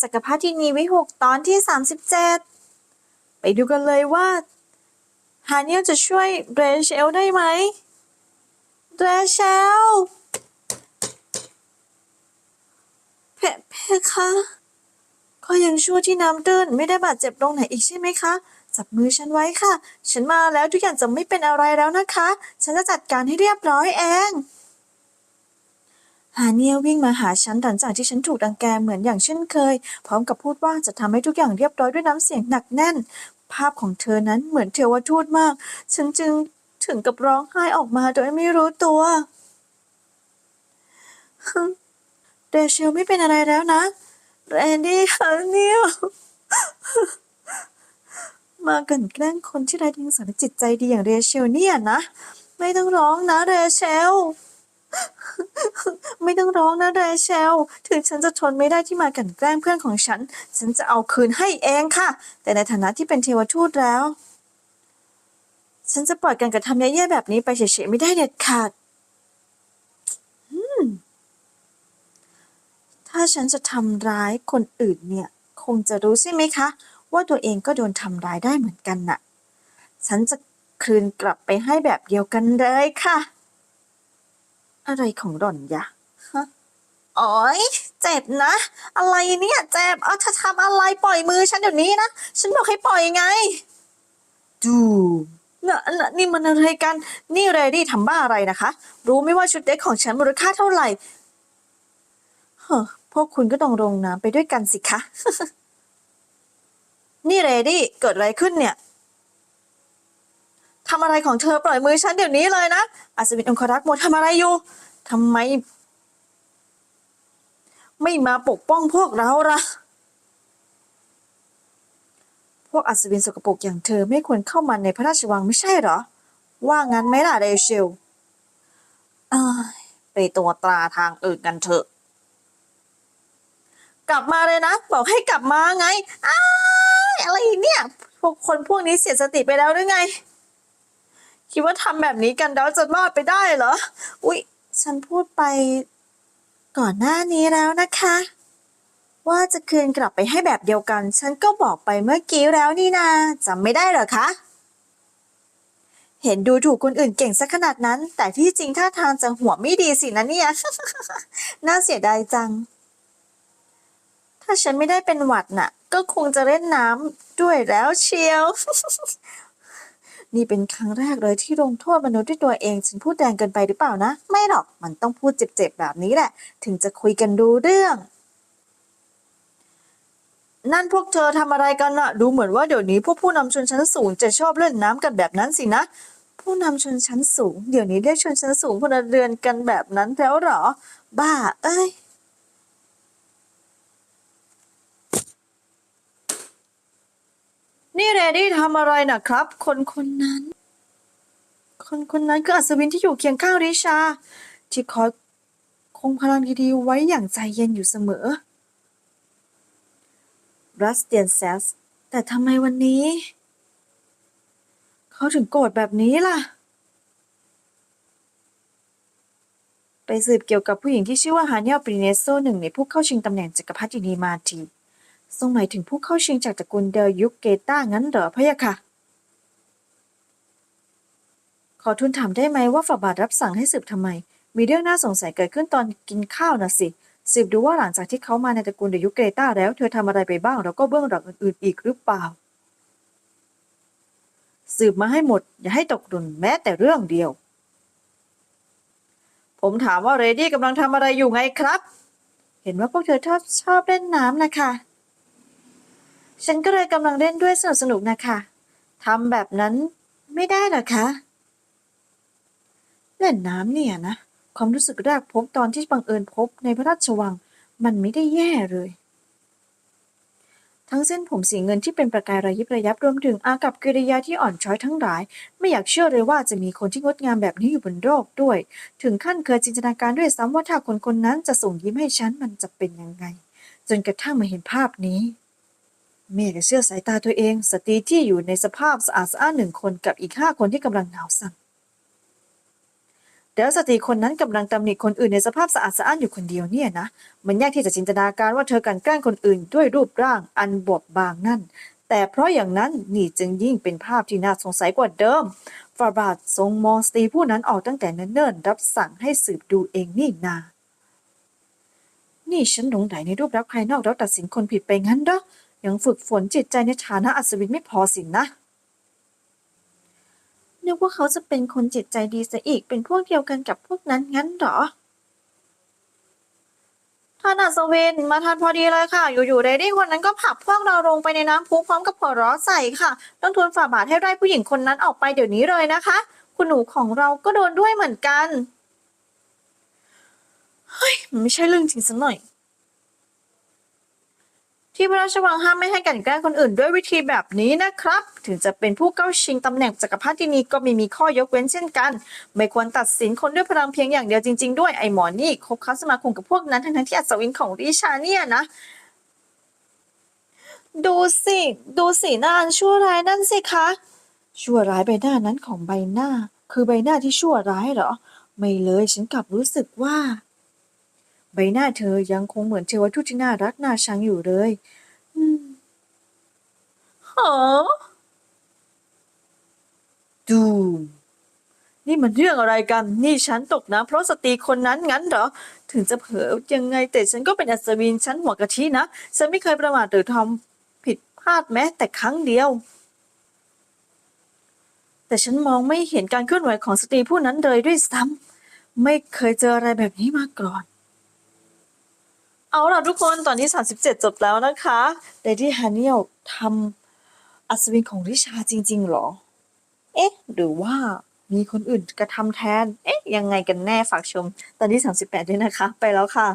จักรพรรดินีวิหกตอนที่สามสิบเจ็ดไปดูกันเลยว่าฮาเนียลจะช่วยเรเชลได้ไหมเรเชลเพเพคะก็ยังชั่วที่น้ำตื้นไม่ได้บาดเจ็บตรงไหนอีกใช่ไหมคะ จับมือฉันไว้ค่ะ ฉันมาแล้วทุกอย่างจะไม่เป็นอะไรแล้วนะคะ ฉันจะจัดการให้เรียบร้อยเอง ฮาเนียวิ่งมาหาฉันหลังจากที่ฉันถูกดังแกเหมือนอย่างเช่นเคย พร้อมกับพูดว่าจะทำให้ทุกอย่างเรียบร้อยด้วยน้ำเสียงหนักแน่น ภาพของเธอนั้นเหมือนเทวทูตมาก ฉันจึงถึงกับร้องไห้ออกมาโดยไม่รู้ตัวเรเชลไม่เป็นอะไรแล้วนะแรนดี้ฮาเนียมากันแกล้งคนที่ไร้เดียงสาและจิตใจดีอย่างเรเชลเนี่ยนะ ไม่ต้องร้องนะเรเชล ไม่ต้องร้องนะเรเชล ถึงฉันจะทนไม่ได้ที่มากันแกล้งเพื่อนของฉัน ฉันจะเอาคืนให้เองค่ะ แต่ในฐานะที่เป็นเทวทูตแล้ว ฉันจะปล่อยการกระทำแย่ๆแบบนี้ไปเฉยๆไม่ได้เด็ดขาดถ้าฉันจะทำร้ายคนอื่นเนี่ย คงจะรู้ใช่ไหมคะ ว่าตัวเองก็โดนทำร้ายได้เหมือนกันน่ะ ฉันจะคืนกลับไปให้แบบเดียวกันเลยค่ะ อะไรของหล่อนยะฮะอ๋อยเจ็บนะ อะไรเนี่ยเจ็บเอาเธอทำอะไรปล่อยมือฉันเดี๋ยวนี้นะ ฉันบอกให้ปล่อยไง ดูน่ะน่ะนี่มันอะไรกัน นี่เรดี้ทำบ้าอะไรนะคะ รู้ไหมว่าชุดเด็กของฉันมูลค่าเท่าไหร่เฮ้อพวกคุณก็ต้องลงน้ำไปด้วยกันสิคะ นี่เรดี้เกิดอะไรขึ้นเนี่ย ทำอะไรของเธอปล่อยมือฉันเดี๋ยวนี้เลยนะ อัศวินองครักษ์โมทำอะไรอยู่ทำไม ไม่มาปกป้องพวกเราล่ะ พวกอัศวินสกปรกอย่างเธอไม่ควรเข้ามาในพระราชวังไม่ใช่เหรอ ว่างั้นไหมล่ะเรเชลไปตัวตราทางอื่นกันเถอะ กลับมาเลยนะ บอกให้กลับมาไงอ้าอะไรเนี่ยพวกคนพวกนี้เสียสติไปแล้วหรือไง คิดว่าทำแบบนี้กันแล้วจะรอดไปได้เหรอ อุ๊ย ฉันพูดไปก่อนหน้านี้แล้วนะคะ ว่าจะคืนกลับไปให้แบบเดียวกัน ฉันก็บอกไปเมื่อกี้แล้วนี่นาจำไม่ได้เหรอคะ เห็นดูถูกคนอื่นเก่งสักขนาดนั้น แต่ที่จริงท่าทางจะหัวไม่ดีสินะเนี่ย น่าเสียดายจัง ถ้าฉันไม่ได้เป็นหวัดน่ะ ก็คงจะเล่นน้ำด้วยแล้วเชียว นี่เป็นครั้งแรกเลยที่ลงโทษมนุษย์ด้วยตัวเองฉันพูดแรงเกินไปหรือเปล่านะ ไม่หรอกมันต้องพูดเจ็บๆแบบนี้แหละ ถึงจะคุยกันดูเรื่อง นั่นพวกเธอทำอะไรกันอะดูเหมือนว่าเดี๋ยวนี้พวกผู้นำชนชั้นสูงจะชอบเล่นน้ำกันแบบนั้นสินะผู้นำชนชั้นสูง เดี๋ยวนี้เรียกชนชั้นสูงพลเรือนกันแบบนั้นแล้วหรอ บ้า เอ้ย นี่เรดี้ทำอะไรนะครับ คนคนนั้น คนคนนั้นคืออัศวินที่อยู่เคียงข้างริชา ที่คอยคงพลังดีๆไว้อย่างใจเย็นอยู่เสมอ รัสเตียนแซส แต่ทำไมวันนี้ เขาถึงโกรธแบบนี้ล่ะ ไปสืบเกี่ยวกับผู้หญิงที่ชื่อว่าฮาเนียลปริเนโซหนึ่งในผู้เข้าชิงตำแหน่งจักรพรรดินีมาที ทรงหมายถึงผู้เข้าชิงจากตระกูลเดลยุคเกต้างั้นเหรอพะยะค่ะ ขอทูลถามได้ไหมว่าฝ่าบาทรับสั่งให้สืบทำไม มีเรื่องน่าสงสัยเกิดขึ้นตอนกินข้าวนะสิ สืบดูว่าหลังจากที่เขามาในตระกูลเดลยุคเกต้าแล้ว เธอทำอะไรไปบ้างแล้วก็เบื้องหลังอื่นๆอีกหรือเปล่า สืบมาให้หมด อย่าให้ตกหล่นแม้แต่เรื่องเดียว ผมถามว่าเรดี้กำลังทำอะไรอยู่ไงครับ เห็นว่าพวกเธอชอบชอบเล่นน้ำนะคะ ฉันก็เลยกำลังเล่นด้วยสนุกสนุกนะคะทำแบบนั้นไม่ได้หรอคะ เล่นน้ำเนี่ยนะ ความรู้สึกแรกพบตอนที่บังเอิญพบในพระราชวัง มันไม่ได้แย่เลย ทั้งเส้นผมสีเงินที่เป็นประกายระยิบระยับรวมถึงอากับกิริยาที่อ่อนช้อยทั้งหลาย ไม่อยากเชื่อเลยว่าจะมีคนที่งดงามแบบนี้อยู่บนโลกด้วย ถึงขั้นเคยจินตนาการด้วยซ้ำว่าถ้าคนคนนั้นจะส่งยิ้มให้ฉันมันจะเป็นยังไง จนกระทั่งมาเห็นภาพนี้ เมย์ก็เชื่อสายตาตัวเอง สตรีที่อยู่ในสภาพสะอาดสะอ้านหนึ่งคนกับอีกห้าคนที่กำลังหนาวสั่นแล้วสตรีคนนั้นกำลังตำหนิคนอื่นในสภาพสะอาดสะอ้านอยู่คนเดียวเนี่ยนะ มันยากที่จะจินตนาการว่าเธอกลันแกล้งคนอื่นด้วยรูปร่างอันบอบบางนั่น แต่เพราะอย่างนั้นนี่จึงยิ่งเป็นภาพที่น่าสงสัยกว่าเดิมฟาบาททรงมองสตรีผู้นั้นออกตั้งแต่เนิ่นๆรับสั่งให้สืบดูเองนี่นา นี่ฉันหลงไหลในรูปลักษณ์ภายนอกแล้วตัดสินคนผิดไปงั้นเหรอ ยังฝึกฝนจิตใจในฐานะอัศวินไม่พอสินนะนึกว่าเขาจะเป็นคนจิตใจดีซะอีกเป็นพวกเดียวกันกับพวกนั้นงั้นหรอท่านอัศวินมาทันพอดีเลยค่ะ อยู่ๆเรดี้คนนั้นก็ผลักพวกเราลงไปในน้ำพุพร้อมกับหัวเราะใส่ค่ะ ต้องทูลฝ่าบาทให้ไล่ผู้หญิงคนนั้นออกไปเดี๋ยวนี้เลยนะคะ คุณหนูของเราก็โดนด้วยเหมือนกัน เฮ้ยมันไม่ใช่เรื่องจริงสักหน่อย ที่พระราชวังห้ามไม่ให้กันแกล้งคนอื่นด้วยวิธีแบบนี้นะครับ ถึงจะเป็นผู้เข้าชิงตำแหน่งจักรพรรดินีก็ไม่มีข้อยกเว้นเช่นกัน ไม่ควรตัดสินคนด้วยพลังเพียงอย่างเดียวจริงๆด้วยไอ้หมอนี่คบค้าสมาคมกับพวกนั้นทั้งๆที่อัศวินของริชาเนี่ยนะดูสิดูสีหน้าอันชั่วร้ายนั่นสิคะชั่วร้ายใบหน้านั้นของใบหน้า คือใบหน้าที่ชั่วร้ายเหรอ ไม่เลยฉันกลับรู้สึกว่า ใบหน้าเธอยังคงเหมือนเทวทูตที่น่ารักน่าชังอยู่เลยอืมหอดูมนี่มันเรื่องอะไรกัน นี่ฉันตกน้ำเพราะสตรีคนนั้นงั้นเหรอ ถึงจะเผลอยังไงแต่ฉันก็เป็นอัศวินฉันหัวกะทินะ ฉันไม่เคยประมาทหรือทำผิดพลาดแม้แต่ครั้งเดียว แต่ฉันมองไม่เห็นการเคลื่อนไหวของสตรีผู้นั้นเลยด้วยซ้ำไม่เคยเจออะไรแบบนี้มาก่อน เอาล่ะทุกคนตอนที่ 37 จบแล้วนะคะเดดี้ฮันเนียลทำอัศวินของริชาจริง ๆ หรอ เอ๊ะ หรือว่ามีคนอื่นกระทำแทน เอ๊ะ ยังไงกันแน่ฝากชม ตอนที่ 38 ด้วยนะคะ ไปแล้วค่ะ